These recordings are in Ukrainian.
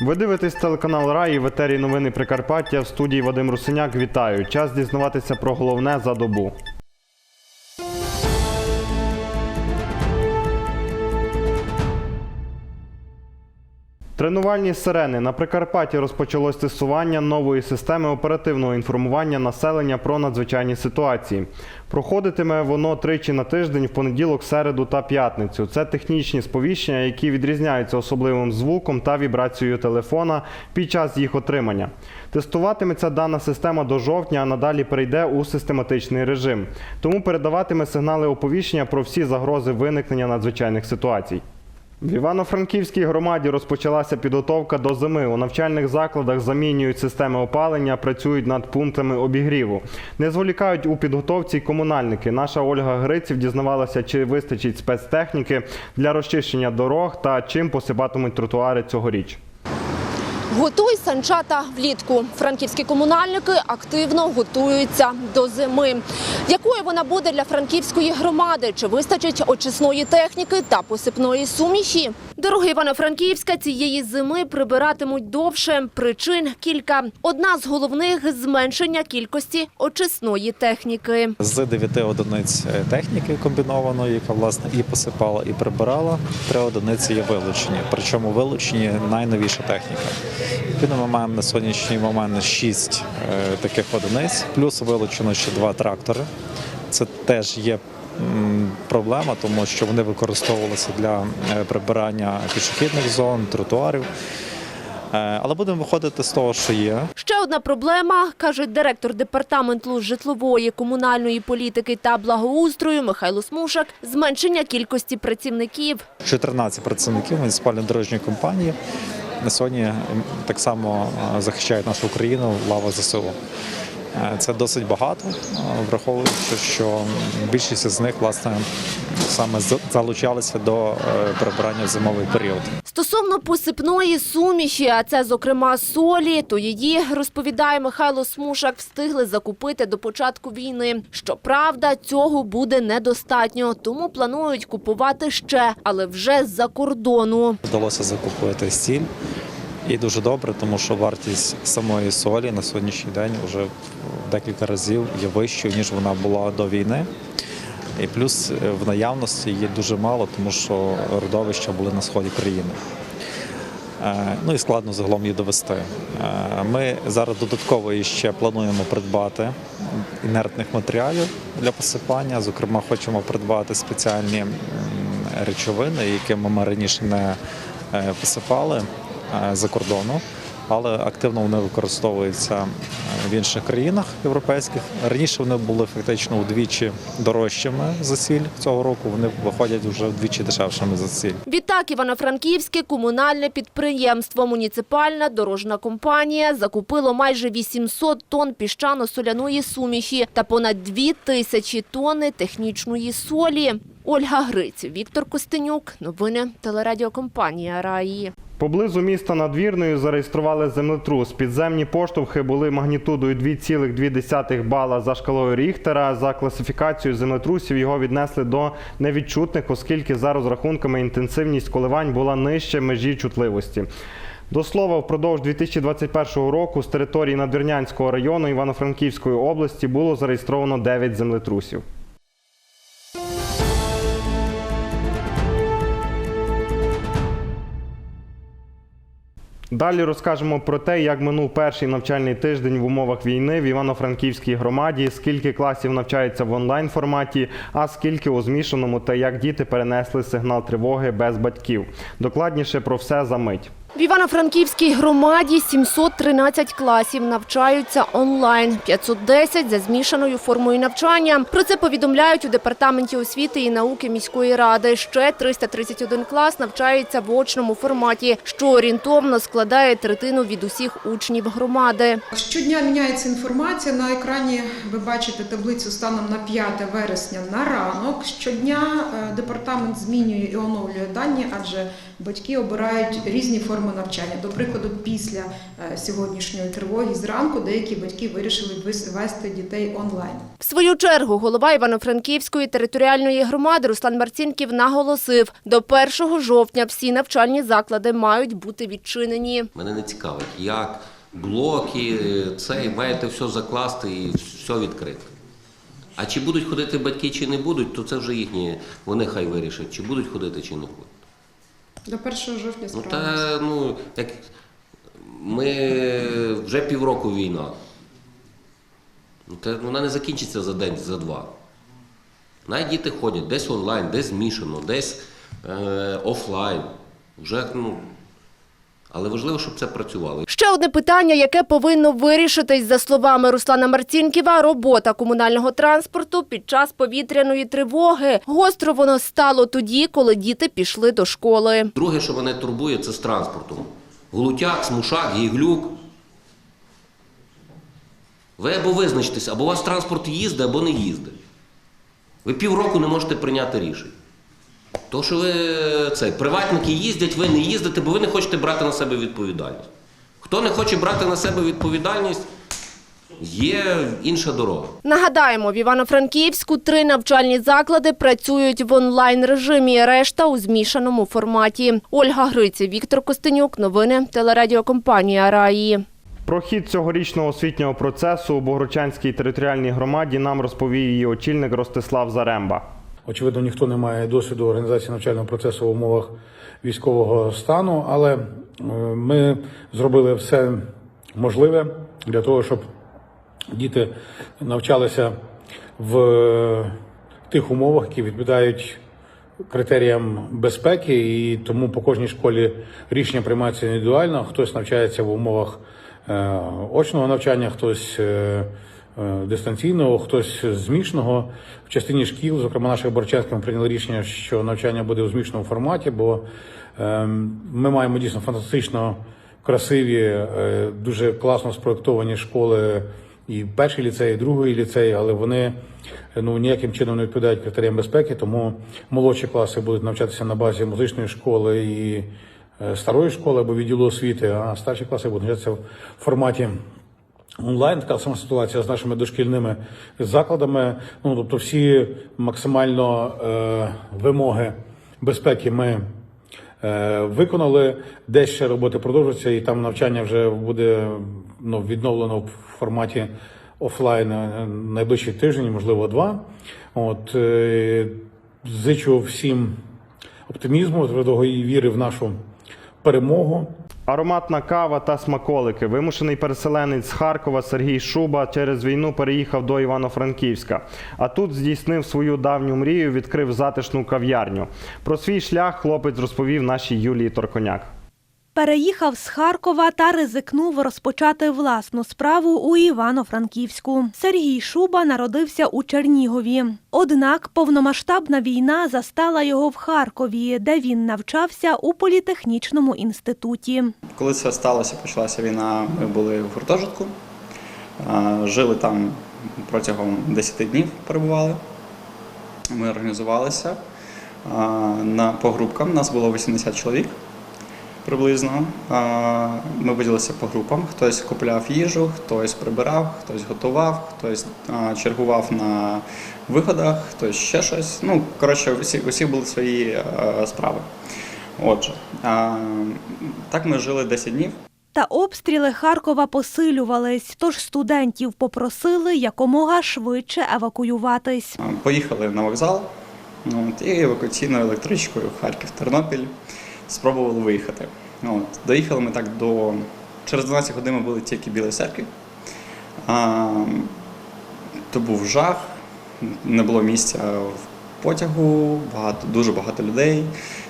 Ви дивитесь телеканал Рай і в етері новини Прикарпаття в студії Вадим Русиняк. Вітаю! Час дізнаватися про головне за добу. Тренувальні сирени на Прикарпатті розпочалось тестування нової системи оперативного інформування населення про надзвичайні ситуації. Проходитиме воно тричі на тиждень в понеділок, середу та п'ятницю. Це технічні сповіщення, які відрізняються особливим звуком та вібрацією телефона під час їх отримання. Тестуватиметься дана система до жовтня, а надалі перейде у систематичний режим. Тому передаватиме сигнали оповіщення про всі загрози виникнення надзвичайних ситуацій. В Івано-Франківській громаді розпочалася підготовка до зими. У навчальних закладах замінюють системи опалення, працюють над пунктами обігріву. Не зволікають у підготовці й комунальники. Наша Ольга Гриців дізнавалася, чи вистачить спецтехніки для розчищення дорог та чим посипатимуть тротуари цьогоріч. Готуй санчата влітку. Франківські комунальники активно готуються до зими. Якою вона буде для франківської громади? Чи вистачить очисної техніки та посипної суміші? Дороги Івано-Франківська цієї зими прибиратимуть довше. Причин кілька. Одна з головних зменшення кількості очисної техніки. З 9 одиниць е, техніки комбінованої, яка власне і посипала, і прибирала, три одиниці є вилучені. Причому вилучені найновіша техніка. Відповідно, ми маємо на сьогоднішній момент 6 таких одиниць, плюс вилучено ще два трактори. Це теж є проблема, тому що вони використовувалися для е, прибирання пішохідних зон, тротуарів. Е, Але будемо виходити з того, що є. Ще одна проблема, каже директор департаменту житлової, комунальної політики та благоустрою Михайло Смушак – зменшення кількості працівників. 14 працівників муніципальної дорожньої компанії на сьогодні так само е, захищають нашу Україну в лава ЗСУ. Е, Це досить багато, е, враховуючи, що більшість з них власне саме залучалися до прибирання в зимовий період. Стосовно посипної суміші, а це, зокрема, солі, то її, розповідає Михайло Смушак, встигли закупити до початку війни. Щоправда, цього буде недостатньо, тому планують купувати ще, але вже з-за кордону. Вдалося закупити сіль. І дуже добре, тому що вартість самої солі на сьогоднішній день вже декілька разів є вищою, ніж вона була до війни. І плюс е, в наявності її дуже мало, тому що родовища були на сході країни. Е, Ну і складно загалом її довести. Е, Ми зараз додатково ще плануємо придбати інертних матеріалів для посипання. Зокрема, хочемо придбати спеціальні речовини, якими ми раніше не посипали за кордону. Але активно вони використовуються е, в інших країнах європейських. Раніше вони були фактично удвічі дорожчими за сіль. Цього року вони виходять вже вдвічі дешевшими за сіль. Відтак Івано-Франківське комунальне підприємство «Муніципальна дорожна компанія» закупило майже 800 тонн піщано-соляної суміші та понад 2 тисячі тонни технічної солі. Ольга Гриць, Віктор Костенюк. Новини телерадіокомпанія «Раї». Поблизу міста Надвірною зареєстрували землетрус. Підземні поштовхи були магнітудою 2,2 бала за шкалою Ріхтера. За класифікацією землетрусів його віднесли до невідчутних, оскільки за розрахунками інтенсивність коливань була нижче межі чутливості. До слова, впродовж 2021 року з території Надвірнянського району Івано-Франківської області було зареєстровано 9 землетрусів. Далі розкажемо про те, як минув перший навчальний тиждень в умовах війни в Івано-Франківській громаді, скільки класів навчається в онлайн форматі, а скільки у змішаному та як діти перенесли сигнал тривоги без батьків. Докладніше про все за мить. В Івано-Франківській громаді 713 класів навчаються онлайн, 510 за змішаною формою навчання. Про це повідомляють у департаменті освіти і науки міської ради. Ще 331 клас навчається в очному форматі, що орієнтовно складає третину від усіх учнів громади. Щодня міняється інформація. На екрані ви бачите таблицю станом на 5 вересня на ранок. Щодня е, департамент змінює і оновлює дані, адже батьки обирають різні форми навчання. До прикладу, після е, сьогоднішньої тривоги зранку деякі батьки вирішили вести дітей онлайн. В свою чергу голова Івано-Франківської територіальної громади Руслан Марцінків наголосив, до 1 жовтня всі навчальні заклади мають бути відчинені. Мене не цікавить, як блоки, цей, маєте все закласти і все відкрити. А чи будуть ходити батьки, чи не будуть, то це вже їхні, вони хай вирішать, чи будуть ходити, чи не будуть. До 1 жовтня Ну та ну, як ми вже півроку війна. Ну, та вона не закінчиться за день, за два. Навіть діти ходять десь онлайн, десь змішано, десь е, офлайн. Вже, ну, але важливо, щоб це працювало. Ще одне питання, яке повинно вирішитись, за словами Руслана Марцінківа, робота комунального транспорту під час повітряної тривоги. Гостро воно стало тоді, коли діти пішли до школи. Друге, що мене турбує, це з транспортом. Глутяк, смушак, гіглюк. Ви або визначтесь, або у вас транспорт їздить, або не їздить. Ви півроку не можете прийняти рішень. То, що ви цей, приватники їздять, ви не їздите, бо ви не хочете брати на себе відповідальність. Хто не хоче брати на себе відповідальність, є інша дорога. Нагадаємо, в Івано-Франківську три навчальні заклади працюють в онлайн-режимі, решта у змішаному форматі. Ольга Гриця, Віктор Костенюк. Новини телерадіокомпанія Раї. Про хід цьогорічного освітнього процесу у Богородчанській територіальній громаді нам розповів її очільник Ростислав Заремба. Очевидно, ніхто не має досвіду організації навчального процесу в умовах військового стану, але е, ми зробили все можливе для того, щоб діти навчалися в тих умовах, які відповідають критеріям безпеки, і тому по кожній школі рішення приймаються індивідуально. Хтось навчається в умовах е, очного навчання, хтось е, дистанційного, хтось змішаного. В частині шкіл, зокрема наших Борчанських, прийняли рішення, що навчання буде у змішаному форматі, бо е, ми маємо дійсно фантастично красиві, е, дуже класно спроектовані школи. І перший ліцей, і другий ліцей, але вони ну ніяким чином не відповідають критеріям безпеки, тому молодші класи будуть навчатися на базі музичної школи і е, старої школи або відділу освіти, а старші класи будуть навчатися в форматі онлайн. Така сама ситуація з нашими дошкільними закладами. Ну тобто, всі максимально е, вимоги безпеки ми е, виконали. Десь ще роботи продовжуються, і там навчання вже буде ну, відновлено в форматі офлайн е, найближчий тиждень, можливо, два. От е, зичу всім оптимізму, твердої віри в нашу перемогу. Ароматна кава та смаколики. Вимушений переселенець з Харкова Сергій Шуба через війну переїхав до Івано-Франківська. А тут здійснив свою давню мрію, відкрив затишну кав'ярню. Про свій шлях хлопець розповів нашій Юлії Торконяк. Переїхав з Харкова та ризикнув розпочати власну справу у Івано-Франківську. Сергій Шуба народився у Чернігові. Однак повномасштабна війна застала його в Харкові, де він навчався у політехнічному інституті. Коли це сталося, почалася війна, ми були в гуртожитку, жили там протягом 10 днів перебували. Ми організувалися на, по групкам. Нас було 80 чоловік приблизно. Ми поділилися по групам. Хтось купляв їжу, хтось прибирав, хтось готував, хтось чергував на виходах, хтось ще щось. Ну, коротше, усі, усі були свої справи. Отже, так ми жили 10 днів. Та обстріли Харкова посилювались, тож студентів попросили якомога швидше евакуюватись. Поїхали на вокзал от, і евакуаційною електричкою в Харків-Тернопіль спробували виїхати. От, доїхали ми так до. Через 12 годин ми були тільки Білої церкви. А, то був жах, не було місця в потягу, багато, дуже багато людей,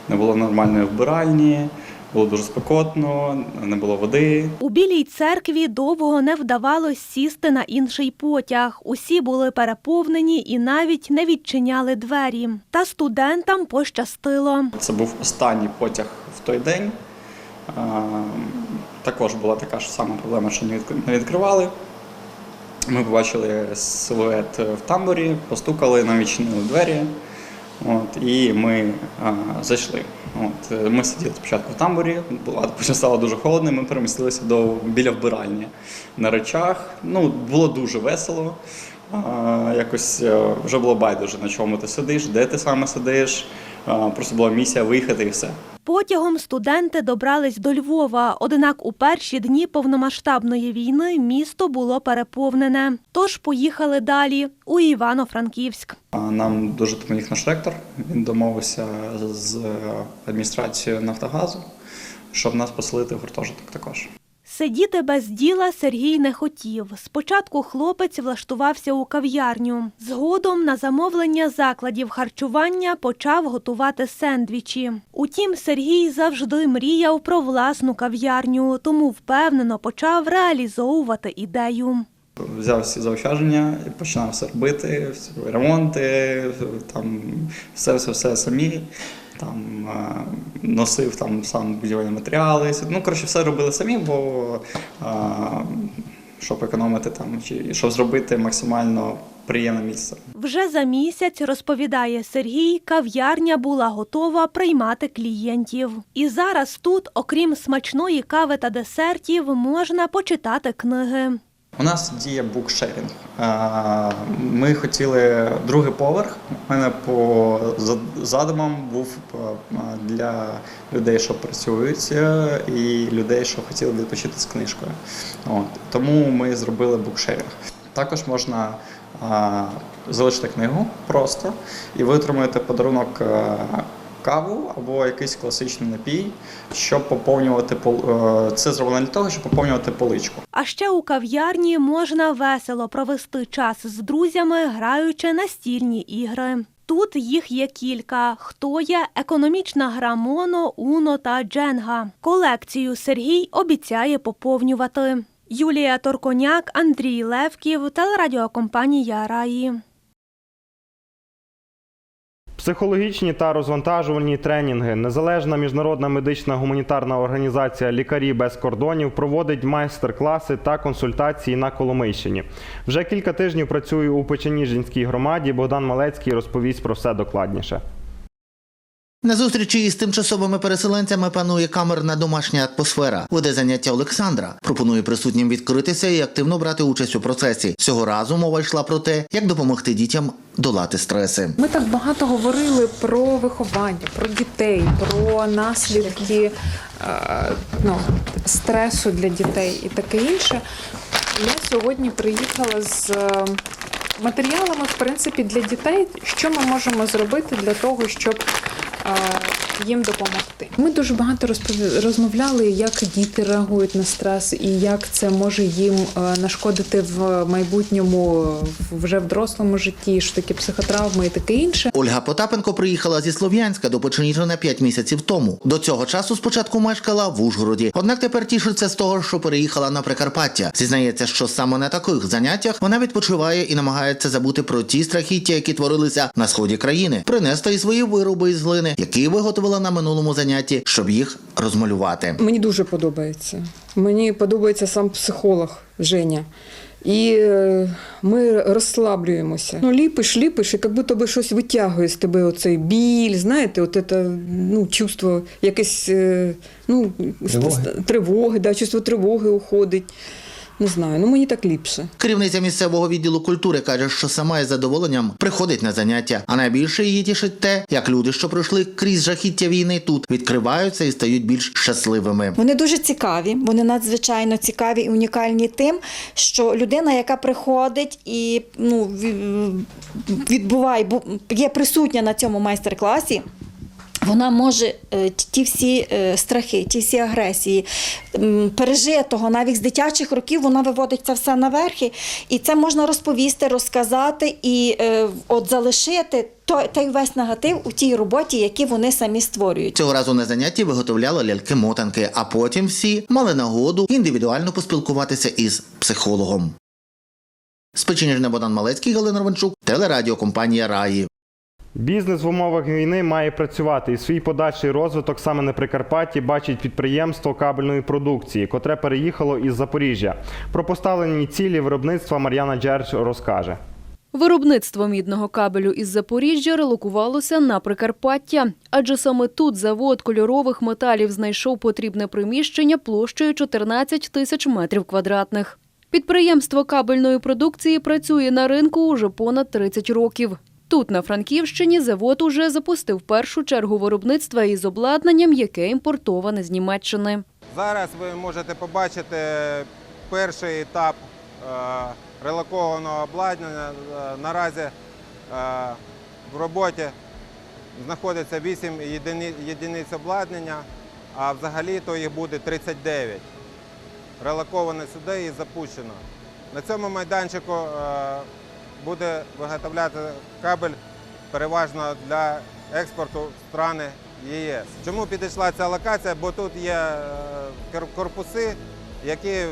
не було нормальної вбиральні. Було дуже спекотно, не було води. У білій церкві довго не вдавалось сісти на інший потяг. Усі були переповнені і навіть не відчиняли двері. Та студентам пощастило. Це був останній потяг в той день. Також була така ж сама проблема, що не відк- не відкривали. Ми побачили силует в тамбурі, постукали, нам відчинили двері. От, і ми а, зайшли. От, е, ми сиділи спочатку в тамбурі, була стало дуже холодно, ми перемістилися до біля вбиральні на речах. Ну, було дуже весело. А, якось е, вже було байдуже, на чому ти сидиш, де ти саме сидиш. Просто була місія виїхати і все. Потягом студенти добрались до Львова, однак у перші дні повномасштабної війни місто було переповнене. Тож поїхали далі у Івано-Франківськ. Нам дуже допоміг наш ректор. Він домовився з адміністрацією Нафтогазу, щоб нас поселити в гуртожиток також. Сидіти без діла Сергій не хотів. Спочатку хлопець влаштувався у кав'ярню. Згодом на замовлення закладів харчування почав готувати сендвічі. Утім, Сергій завжди мріяв про власну кав'ярню, тому впевнено почав реалізовувати ідею. Взяв всі заощадження починав все робити, ремонти, там все, все, все самі. Там е, носив там сам будівельні матеріали. Ну, коротше, все робили самі, бо е, щоб економити там, чи щоб зробити максимально приємне місце. Вже за місяць, розповідає Сергій, кав'ярня була готова приймати клієнтів. І зараз тут, окрім смачної кави та десертів, можна почитати книги. У нас діє букшерінг. Ми хотіли другий поверх. У мене по задумам був е, для людей, що працюють, е, і людей, що хотіли відпочити з книжкою. От. Тому ми зробили букшерінг. Також можна е, залишити книгу просто, і ви отримуєте подарунок. Каву або якийсь класичний напій, щоб поповнювати е, це зроблено для того, щоб поповнювати поличку. А ще у кав'ярні можна весело провести час з друзями, граючи настільні ігри. Тут їх є кілька: хто є економічна гра Моно, Уно та Дженга. Колекцію Сергій обіцяє поповнювати. Юлія Торконяк, Андрій Левків, телерадіокомпанія Раї. Психологічні та розвантажувальні тренінги. Незалежна міжнародна медична гуманітарна організація Лікарі без кордонів проводить майстер-класи та консультації на Коломийщині. Вже кілька тижнів працюю у Печеніжинській громаді. Богдан Малецький розповість про все докладніше. На зустрічі із тимчасовими переселенцями панує камерна домашня атмосфера. Веде заняття Олександра. Пропонує присутнім відкритися і активно брати участь у процесі. Цього разу мова йшла про те, як допомогти дітям долати стреси. Ми так багато говорили про виховання, про дітей, про наслідки е, ну, стресу для дітей і таке інше. Я сьогодні приїхала з е, матеріалами, в принципі, для дітей, що ми можемо зробити для того, щоб е, їм допомогти. Ми дуже багато розпов- розмовляли, як діти реагують на стрес і як це може їм е, нашкодити в майбутньому, вже в дорослому житті, що таке психотравми і таке інше. Ольга Потапенко приїхала зі Слов'янська до Печеніжина 5 місяців тому. До цього часу спочатку мешкала в Ужгороді. Однак тепер тішиться з того, що переїхала на Прикарпаття. Зізнається, що саме на таких заняттях вона відпочиває і намагається забути про ті страхіття, які творилися на сході країни, принести і свої вироби із глини, які виготовила на минулому занятті, щоб їх розмалювати. Мені дуже подобається. Мені подобається сам психолог Женя. І е, ми розслаблюємося. Ну, ліпиш, ліпиш, і як будто би щось витягує з тебе оцей біль, знаєте, от це, ну, чувство якесь е, ну, тривоги, тривоги да, чувство тривоги уходить. Не знаю, ну мені так ліпше. Керівниця місцевого відділу культури каже, що сама із задоволенням приходить на заняття. А найбільше її тішить те, як люди, що пройшли крізь жахіття війни, тут відкриваються і стають більш щасливими. Вони дуже цікаві, вони надзвичайно цікаві і унікальні тим, що людина, яка приходить і ну, ві- відбуває, бу- є присутня на цьому майстер-класі. Вона може е, ті всі е, страхи, ті всі агресії пережитого, навіть з дитячих років, вона виводить це все наверхи. І це можна розповісти, розказати і е, от залишити той, весь негатив у тій роботі, які вони самі створюють. Цього разу на занятті виготовляли ляльки-мотанки, а потім всі мали нагоду індивідуально поспілкуватися із психологом. З Печеніжне Богдан Малецький, Галина Романчук, телерадіокомпанія Раї. Бізнес в умовах війни має працювати, і свій подальший розвиток саме на Прикарпатті бачить підприємство кабельної продукції, котре переїхало із Запоріжжя. Про поставлені цілі виробництва Мар'яна Джерч розкаже. Виробництво мідного кабелю із Запоріжжя релокувалося на Прикарпаття, адже саме тут завод кольорових металів знайшов потрібне приміщення площею 14 тисяч метрів квадратних. Підприємство кабельної продукції працює на ринку уже понад 30 років. Тут, на Франківщині, завод уже запустив першу чергу виробництва із обладнанням, яке імпортоване з Німеччини. Зараз ви можете побачити перший етап е, релокованого обладнання. Е, Наразі е, в роботі знаходиться 8 єдиниць обладнання, а взагалі то їх буде 39. Релоковано сюди і запущено. На цьому майданчику буде виготовляти кабель переважно для експорту в страни ЄС. Чому підійшла ця локація? Бо тут є е, корпуси, які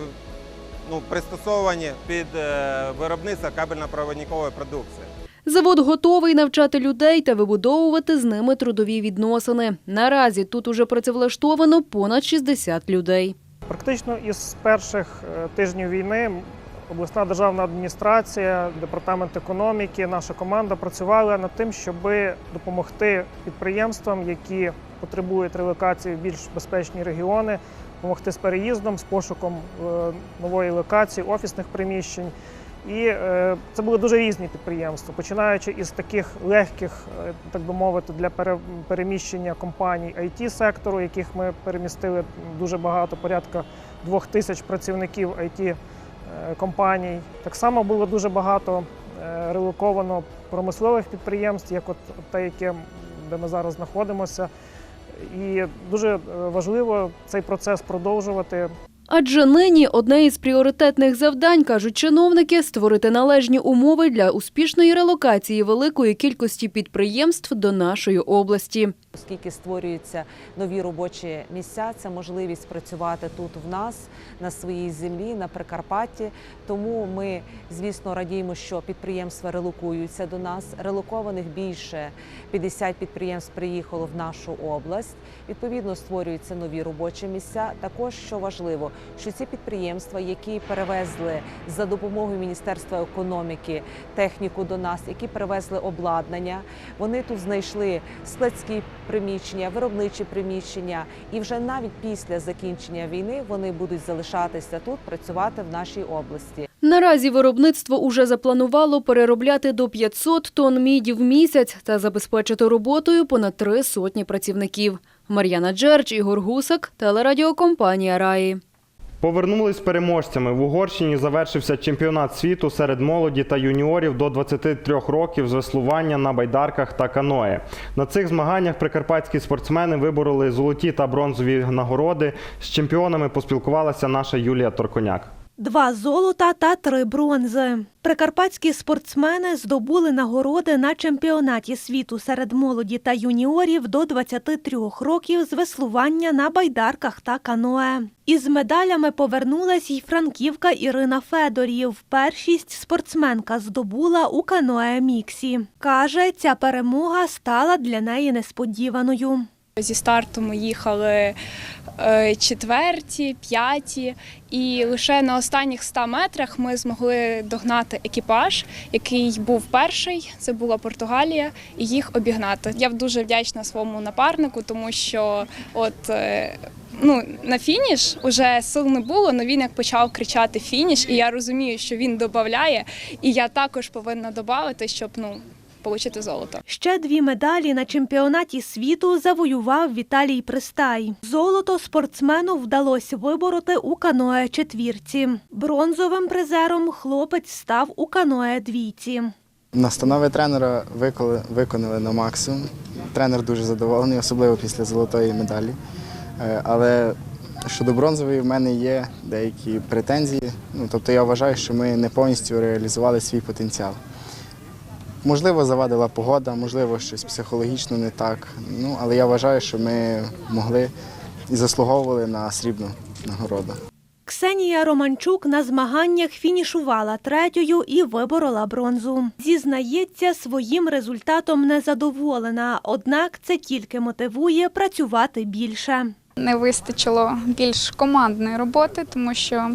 ну, пристосовані під е, виробництво кабельно-проводникової продукції. Завод готовий навчати людей та вибудовувати з ними трудові відносини. Наразі тут уже працевлаштовано понад 60 людей. Практично із перших е, тижнів війни обласна державна адміністрація, департамент економіки, наша команда працювали над тим, щоб допомогти підприємствам, які потребують релокації в більш безпечні регіони, допомогти з переїздом, з пошуком е, нової локації, офісних приміщень. І е, це були дуже різні підприємства, починаючи із таких легких, е, так би мовити, для пере- переміщення компаній it сектору, яких ми перемістили дуже багато, порядка двох тисяч працівників it компаній. Так само було дуже багато е, релоковано промислових підприємств, як от те, яке де ми зараз знаходимося. І дуже е, важливо цей процес продовжувати. Адже нині одне із пріоритетних завдань, кажуть чиновники, створити належні умови для успішної релокації великої кількості підприємств до нашої області. Оскільки створюються нові робочі місця, це можливість працювати тут в нас на своїй землі, на Прикарпатті. Тому ми, звісно, радіємо, що підприємства релокуються до нас. Релокованих більше 50 підприємств приїхало в нашу область. Відповідно, створюються нові робочі місця. Також що важливо, що ці підприємства, які перевезли за допомогою Міністерства економіки техніку до нас, які перевезли обладнання, вони тут знайшли складські приміщення, виробничі приміщення, і вже навіть після закінчення війни вони будуть залишатися тут, працювати в нашій області. Наразі виробництво уже запланувало переробляти до 500 тонн міді в місяць та забезпечити роботою понад три сотні працівників. Мар'яна Джерч, Ігор Гусак, телерадіокомпанія Раї. Повернулись переможцями. В Угорщині завершився чемпіонат світу серед молоді та юніорів до 23 років з веслування на байдарках та каное. На цих змаганнях прикарпатські спортсмени вибороли золоті та бронзові нагороди. З чемпіонами поспілкувалася наша Юлія Торконяк. Два золота та три бронзи. Прикарпатські спортсмени здобули нагороди на чемпіонаті світу серед молоді та юніорів до 23 років з веслування на байдарках та каное. Із медалями повернулась й франківка Ірина Федорів. Першість спортсменка здобула у каное міксі. Каже, ця перемога стала для неї несподіваною. Зі старту ми їхали е, четверті, п'яті, і лише на останніх 100 метрах ми змогли догнати екіпаж, який був перший. Це була Португалія, і їх обігнати. Я дуже вдячна своєму напарнику, тому що от. е, Ну, на фініш уже сил не було, але він як почав кричати фініш, і я розумію, що він додає, і я також повинна додати, щоб ну отримати золото. Ще дві медалі на чемпіонаті світу завоював Віталій Пристай. Золото спортсмену вдалося вибороти у каное четвірці. Бронзовим призером хлопець став у каное двійці. Настанови тренера виконали, виконали на максимум. Тренер дуже задоволений, особливо після золотої медалі. Е, Але щодо бронзової в мене є деякі претензії. Ну, тобто я вважаю, що ми не повністю реалізували свій потенціал. Можливо, завадила погода, можливо, щось психологічно не так. Ну, але я вважаю, що ми могли і заслуговували на срібну нагороду. Ксенія Романчук на змаганнях фінішувала третьою і виборола бронзу. Зізнається, своїм результатом незадоволена, однак це тільки мотивує працювати більше. Не вистачило більш командної роботи, тому що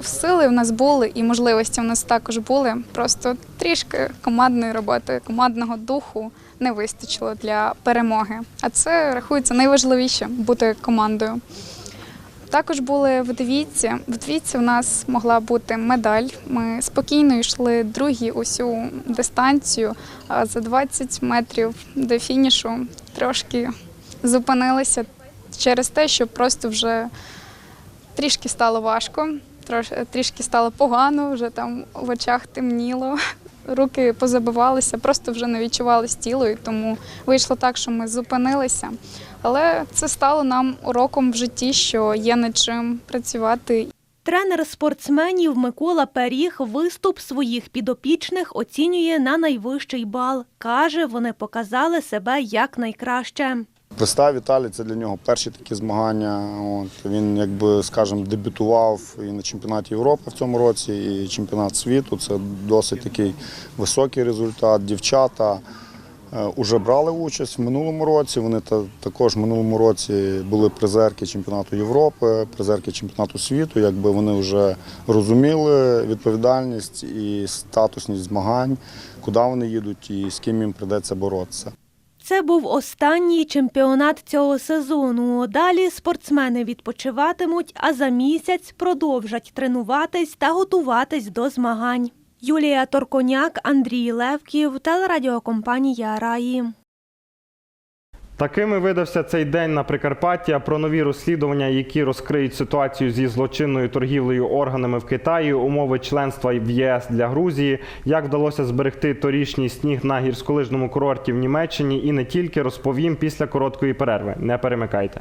в сили в нас були і можливості в нас також були. Просто трішки командної роботи, командного духу не вистачило для перемоги. А це рахується найважливіше бути командою. Також були в двійці. В двійці у нас могла бути медаль. Ми спокійно йшли другі усю дистанцію, а за 20 метрів до фінішу трошки зупинилися через те, що просто вже трішки стало важко, трішки стало погано, вже там в очах темніло. Руки позабивалися, просто вже не відчували тіло, і тому вийшло так, що ми зупинилися. Але це стало нам уроком в житті, що є над чим працювати Тренер спортсменів Микола Періг виступ своїх підопічних оцінює на найвищий бал. Каже, вони показали себе якнайкраще. Пристав Віталій це для нього перші такі змагання. От, він, якби, скажімо, дебютував і на чемпіонаті Європи в цьому році, і чемпіонат світу. Це досить такий високий результат. Дівчата е, уже брали участь в минулому році. Вони та, також в минулому році були призерки чемпіонату Європи, призерки чемпіонату світу. Якби вони вже розуміли відповідальність і статусність змагань, куди вони їдуть і з ким їм прийдеться боротися. Це був останній чемпіонат цього сезону. Далі спортсмени відпочиватимуть, а за місяць продовжать тренуватись та готуватись до змагань. Юлія Торконяк, Андрій Левків, телерадіокомпанія Раї. Такими видався цей день на Прикарпатті. А Про нові розслідування, які розкриють ситуацію зі злочинною торгівлею органами в Китаї, умови членства в ЄС для Грузії, як вдалося зберегти торішній сніг на гірськолижному курорті в Німеччині і не тільки розповім після короткої перерви. Не перемикайте.